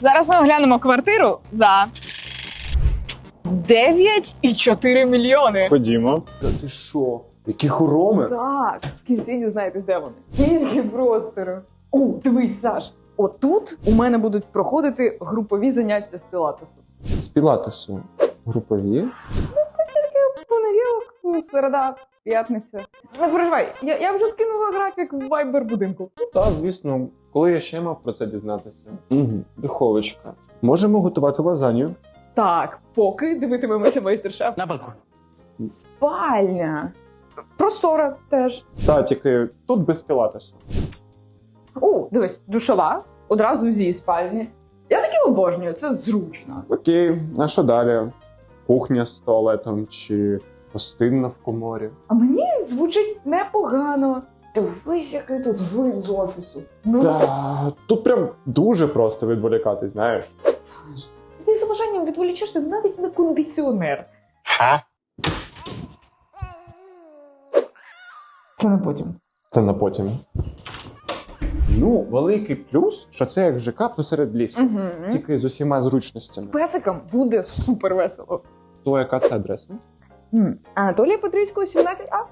Зараз ми оглянемо квартиру за 9,4 мільйони. Ходімо. Та ти що? Які хороми? Так, в кінці дізнаєтесь, де вони. Скільки простору. О, дивись, Саш. Отут у мене будуть проходити групові заняття з пілатесу. З пілатесу. Групові. Понеділок, середа, п'ятниця. Не переживай, я, я вже скинула графік в вайбер будинку. Та, звісно, коли я ще мав про це дізнатися. Угу. Духовочка. Можемо готувати лазанью. Так, поки дивитимемося майстер-шеф. На балкон. Спальня. Простора теж. Та, тільки тут без пілатесу. О, дивись, душова, одразу зі спальні. Я таки обожнюю, це зручно. Окей, а що далі? Кухня з туалетом чи гостинна в коморі. А мені звучить непогано. Дивись, який тут вид з офісу. Ну, Та, тут прям дуже просто відволікатись, знаєш. Саш, ти з бажанням відволічешся навіть на кондиціонер. Ха? Це не потім. Це на потім. Ну, великий плюс, що це як ЖК посеред лісу. Угу. Тільки з усіма зручностями. Песикам буде супер весело. То яка це адреса? Анатолія Петрицького, 17А.